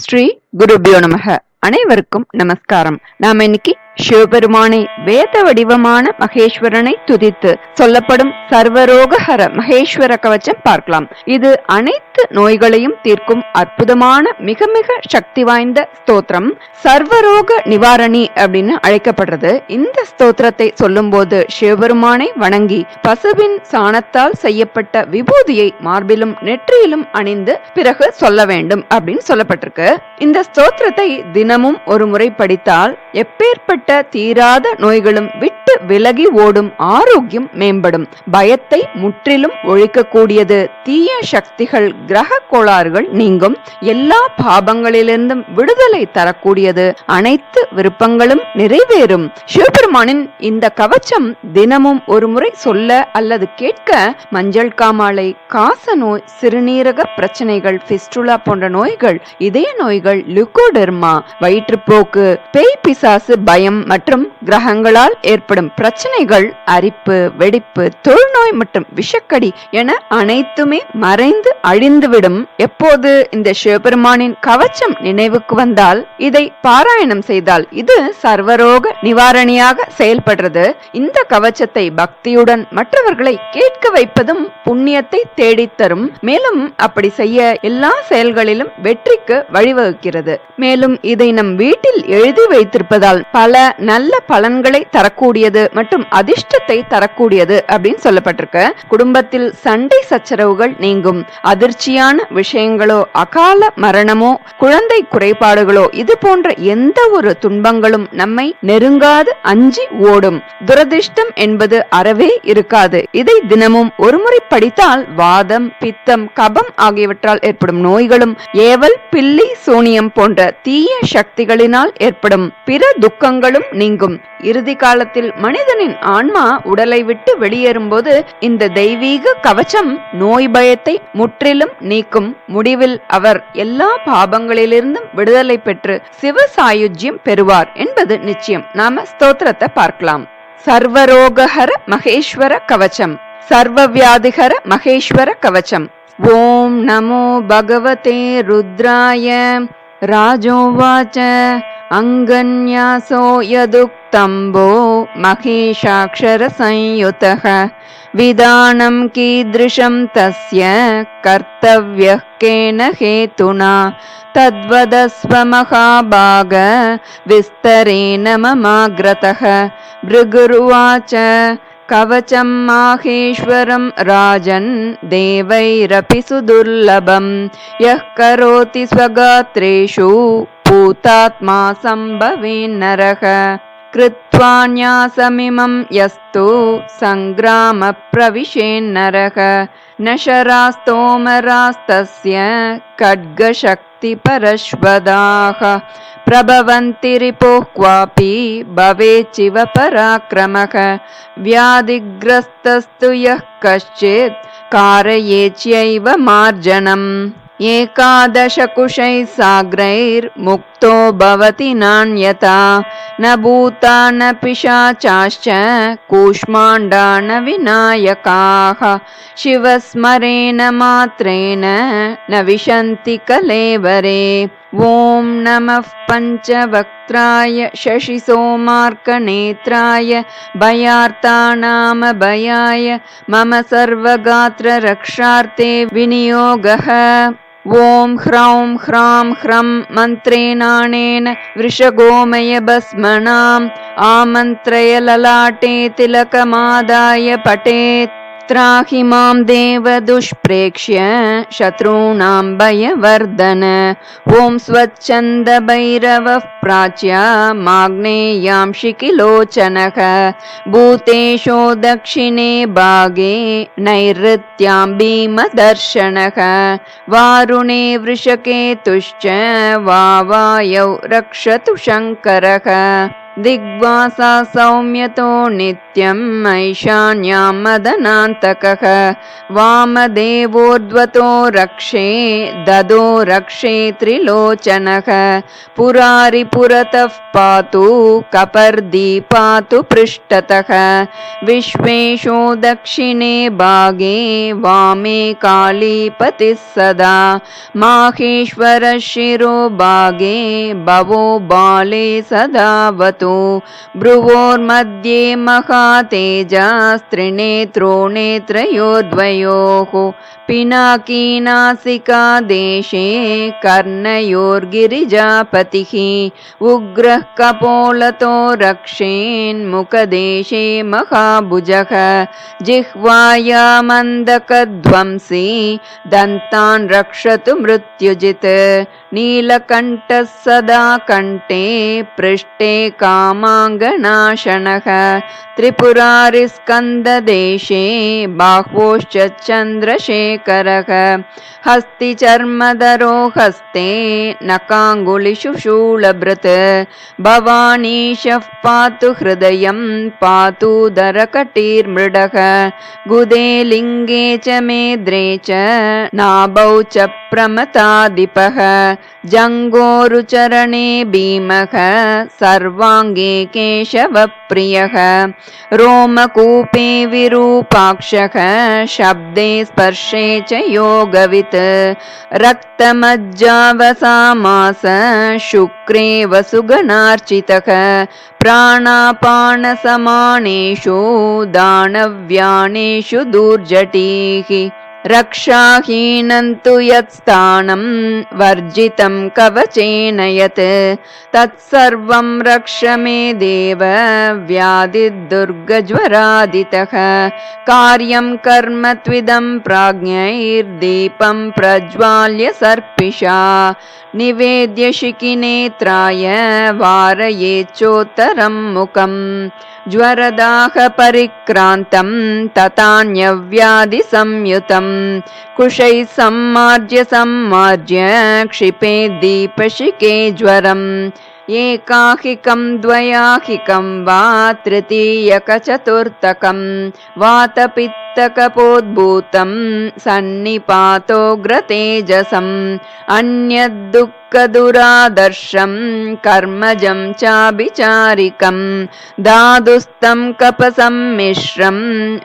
ஸ்ரீ குருபியோ நமக. அனைவருக்கும் நமஸ்காரம். நாம இன்னைக்கு சிவபெருமானை வேத வடிவமான மகேஸ்வரனை துதித்து சொல்லப்படும் சர்வரோகஹர மகேஸ்வர கவச்சம் பார்க்கலாம். இது அனைத்து நோய்களையும் தீர்க்கும் அற்புதமான மிக மிக சக்தி வாய்ந்த ஸ்தோத்திரம். சர்வரோக நிவாரணி அப்படின்னு அழைக்கப்படுறது. இந்த ஸ்தோத்திரத்தை சொல்லும்போது சிவபெருமானை வணங்கி பசுவின் சாணத்தால் செய்யப்பட்ட விபூதியை மார்பிலும் நெற்றியிலும் அணிந்து பிறகு சொல்ல வேண்டும் அப்படின்னு சொல்லப்பட்டிருக்கு. இந்த ஸ்தோத்திரத்தை தினமும் ஒரு முறை படித்தால் எப்பேற்பட்ட தீராத நோய்களும் விட்டு விலகி ஓடும் ஆரோக்கியம் மேம்படும். பயத்தை முற்றிலும் ஒழிக்கக்கூடியது. தீய சக்திகள் கிரக கோளாறுகள் நீங்கும். எல்லா பாபங்களிலிருந்தும் விடுதலை தரக்கூடியது. அனைத்து விருப்பங்களும் நிறைவேறும். சிவபெருமானின் இந்த கவச்சம் தினமும் ஒரு முறை சொல்ல அல்லது கேட்க மஞ்சள் காமாலை காச நோய் சிறுநீரக பிரச்சனைகள் பிஸ்டுலா போன்ற நோய்கள் இதய நோய்கள் லுகோடெர்மா வயிற்றுப்போக்கு பேய் பிசாசு பயம் மற்றும் கிரகங்களால் ஏற்படும் பிரச்சனைகள் அரிப்பு வெடிப்பு தொழுநோய் மற்றும் விஷக்கடி என அனைத்துமே மறைந்து அழிந்துவிடும். எப்போது இந்த சிவபெருமானின் கவச்சம் நினைவுக்கு வந்தால் இதை பாராயணம் செய்தால் இது சர்வரோக நிவாரணியாக செயல்படுறது. இந்த கவச்சத்தை பக்தியுடன் மற்றவர்களை கேட்க வைப்பதும் புண்ணியத்தை தேடித்தரும் மேலும் அப்படி செய்ய எல்லா செயல்களிலும் வெற்றிக்கு வழிவகுக்கிறது. மேலும் இதை நம் வீட்டில் எழுதி வைத்திருப்பதால் பல நல்ல பலன்களை தரக்கூடியது மற்றும் அதிர்ஷ்டத்தை தரக்கூடியது அப்படின்னு சொல்லப்பட்டிருக்கு. குடும்பத்தில் சண்டை சச்சரவுகள் நீங்கும். அதிர்ச்சியான விஷயங்களோ அகால மரணமோ குழந்தை குறைபாடுகளோ இது போன்ற எந்த ஒரு துன்பங்களும் நம்மை நெருங்காது அஞ்சி ஓடும். துரதிர்ஷ்டம் என்பது அறவே இருக்காது. இதை தினமும் ஒருமுறை படித்தால் வாதம் பித்தம் கபம் ஆகியவற்றால் ஏற்படும் நோய்களும் ஏவல் பில்லி சூனியம் போன்ற தீய சக்திகளினால் ஏற்படும் பிற துக்கங்கள் துன்பங்களும் நீங்கும். இறுதி காலத்தில் மனிதனின் ஆன்மா உடலை விட்டு வெளியேறும்போது இந்த தெய்வீக கவச்சம் நோய் பயத்தை முற்றிலும் நீக்கும். முடிவில் அவர் எல்லா பாபங்களிலிருந்தும் விடுதலை பெற்று சிவ சாயுஜ்யம் பெறுவார் என்பது நிச்சயம். நாம ஸ்தோத்திரத்தை பார்க்கலாம். சர்வரோகஹர மகேஸ்வர கவச்சம் சர்வவியாதிகர மகேஸ்வர கவச்சம் ஓம் நமோ பகவதே ருத்ராய. ராஜோவாச்ச. अङ्गन्यासो यदुक्तम्बो महेशाक्षरसंयुतः विधानं कीदृशं तस्य कर्तव्यः केन हेतुना। तद्वदस्व महाभाग विस्तरेण ममाग्रतः। भृगुरुवाच कवचं माहेश्वरं राजन् देवैरपि सुदुर्लभं। यः करोति स्वगात्रेषु भूतात्मा सम्भवेन्नरः कृत्वा न्यासमिमं यस्तु सङ्ग्रामप्रविशेन्नरः न शरास्तोमरास्तस्य खड्गशक्तिपरश्वदाः। प्रभवन्ति रिपोः क्वापि भवेचिव पराक्रमः। व्याधिग्रस्तस्तु यः कश्चित् कारयेच्यैव मार्जनम् एकादशकुशैः साग्रैर्मुक्तो भवति नान्यथा। न भूता न पिशाचाश्च कूष्माण्डा न विनायकाः। शिवस्मरेण मात्रेण न विशन्ति कलेवरे। ॐ नमः पञ्चवक्त्राय शशिसोमार्कनेत्राय। भयार्तानामभयाय मम सर्वगात्ररक्षार्थे विनियोगः ॐ ह्रौं ह्रां ह्रं मन्त्रेणानेन आमन्त्रय ललाटे तिलकमादाय पठेत् देव दुष्प्रेक्ष्य शत्रूणां भयवर्धन। ॐ स्वच्छन्दभैरवः प्राच्या माग्नेयांशिकिलोचनः भूतेशो दक्षिणे भागे नैऋत्यां भीमदर्शनः। वारुणे वृषकेतुश्च वावायौ रक्षतु शङ्करः। दिग्वासा सौम्यतो नित्य नित्यम् ऐशान्यां मदनान्तकः। वामदेवोर्ध्वतो रक्षे ददो रक्षे त्रिलोचनः। पुरारि पुरतः पातु कपर्दी पातु पृष्ठतः। विश्वेशो दक्षिणे भागे वामे कालीपतिः सदा। माहेश्वरशिरो भागे भवो बाले सदावतु। भ्रुवोर्मध्ये महातेजास्त्रिनेत्रो नेत्रयोर्द्वयोः पिनाकीनासिकादेशे कर्णयोर्गिरिजापतिः उग्रः कपोलतो रक्षेन्मुखदेशे महाभुजः जिह्वायामन्दकध्वंसी दन्तान् रक्षतु मृत्युजित् नीलकण्ठः सदा कण्ठे पृष्ठे कामाङ्गनाशनः त्रिपुरारिस्कन्ददेशे बाह्वोश्च चन्द्रशेखरः हस्तिचर्मदरो हस्ते नकाङ्गुलिषु शूलभृत् भवानीशः पातु हृदयं पातु दरकटीर्मृडः गुदे लिङ्गे च मेद्रे च नाभौ च प्रमतादिपः जङ्गोरुचरणे भीमः सर्वाङ्गे केशवप्रियः रोमकूपे विरूपाक्षः शब्दे स्पर्शे च योगवित् रक्तमज्जावसामास शुक्रे वसुगणार्चितः प्राणापानसमानेषु दानव्यानेषु दुर्जटीः रक्षाहीनं तु यत्स्थानं वर्जितं कवचेन यत् तत्सर्वं रक्ष मे देव व्याधिदुर्गज्वरादितः। कार्यं कर्म त्विदं प्राज्ञैर्दीपं प्रज्वाल्य सर्पिषा निवेद्य शिखिनेत्राय वारयेच्चोत्तरं मुखम् ज्वरदाहपरिक्रान्तं तथान्यव्याधिसंयुतं कुशैः सम्मार्ज्य सम्मार्ज्य क्षिपे दीपशिके ज्वरम्। एकाहिकं द्वयाहिकं वा तृतीयकचतुर्थकं वातपित्तकपोद्भूतं सन्निपातोग्रतेजसम् अन्यद्दुःखदुरादर्शं कर्मजं चाभिचारिकं दादुस्तं कपसम्मिश्रं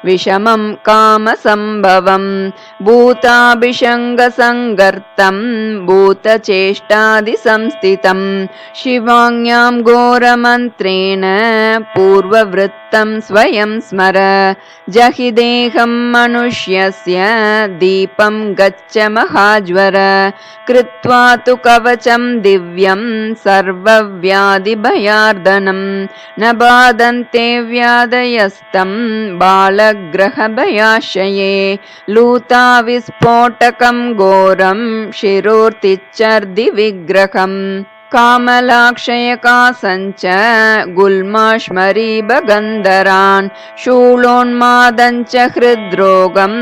विषमं कामसम्भवं भूताभिषङ्गसङ्गर्तं भूतचेष्टादिसंस्थितं शिवाङ्यां घोरमन्त्रेण पूर्ववृत्तं स्वयं स्मर जहि देहं दीपं गच्छ महाज्वर। कृत्वा तु कवचं दिव्यं सर्वव्याधिभयार्दनं। न बाधन्ते व्याधयस्तं बालग्रहभयाशये। लूता विस्फोटकं घोरं शिरोर्तिच्चर्दिविग्रहम् कामलाक्षयकासञ्च गुल्माश्मरीबगन्धरान् शूलोन्मादञ्च हृद्रोगं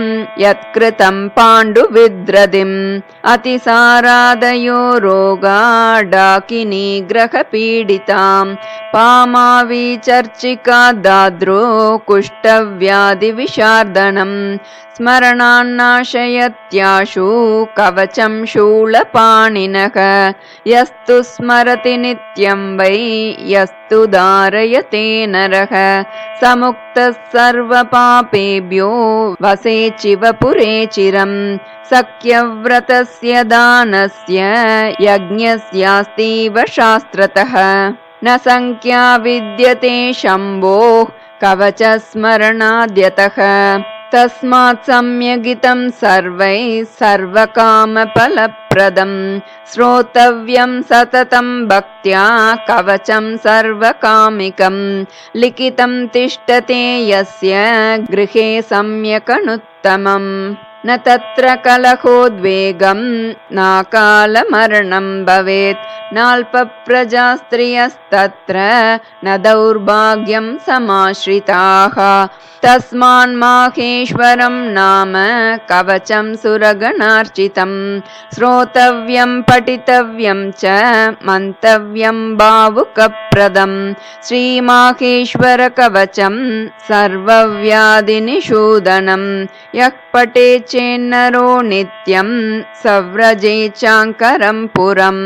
यत्कृतं पाण्डुविद्रदिम् अतिसारादयो रोगा डाकिनीग्रहपीडितां पामाविचर्चिका दाद्रो कुष्ठव्याधिविशार्दनम् स्मरणान्नाशयत्याशु कवचं शूलपाणिनः यस्तु स्मरति नित्यं वै यस्तु धारयते नरः। समुक्तः सर्वपापेभ्यो वसे चिवपुरे चिरम् सख्यव्रतस्य दानस्य यज्ञस्यास्तीव शास्त्रतः। न सङ्ख्या विद्यते शम्भोः कवचस्मरणाद्यतः तस्मात् सम्यगितं सर्वैः सर्वकामफलप्रदं। श्रोतव्यं सततं भक्त्या कवचं सर्वकामिकं। लिखितं तिष्ठते यस्य गृहे सम्यकनुत्तमम् न तत्र कलहोद्वेगम् नाकालमरणं भवेत्। नाल्पप्रजास्त्रियस्तत्र न दौर्भाग्यं समाश्रिताः। तस्मान्माहेश्वरं नाम कवचं सुरगणार्चितम् श्रोतव्यं पठितव्यं च मन्तव्यं भावुकप्रदम्। श्रीमाहेश्वरकवचं सर्वव्याधिनिषूदनम्। यः पठे चेन्नरो नित्यं सव्रजे चाङ्करं पुरम्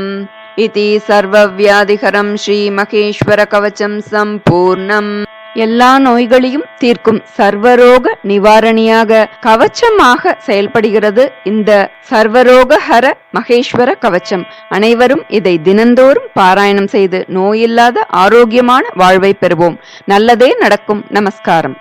इति சர்வவியாதிகரம் ஸ்ரீ மகேஸ்வர கவச்சம் சம்பூர்ணம் எல்லா நோய்களையும் தீர்க்கும் சர்வரோக நிவாரணியாக கவச்சமாக செயல்படுகிறது இந்த சர்வரோக ஹர மகேஸ்வர கவச்சம் அனைவரும் இதை தினந்தோறும் பாராயணம் செய்து நோயில்லாத ஆரோக்கியமான வாழ்வை பெறுவோம் நல்லதே நடக்கும் நமஸ்காரம்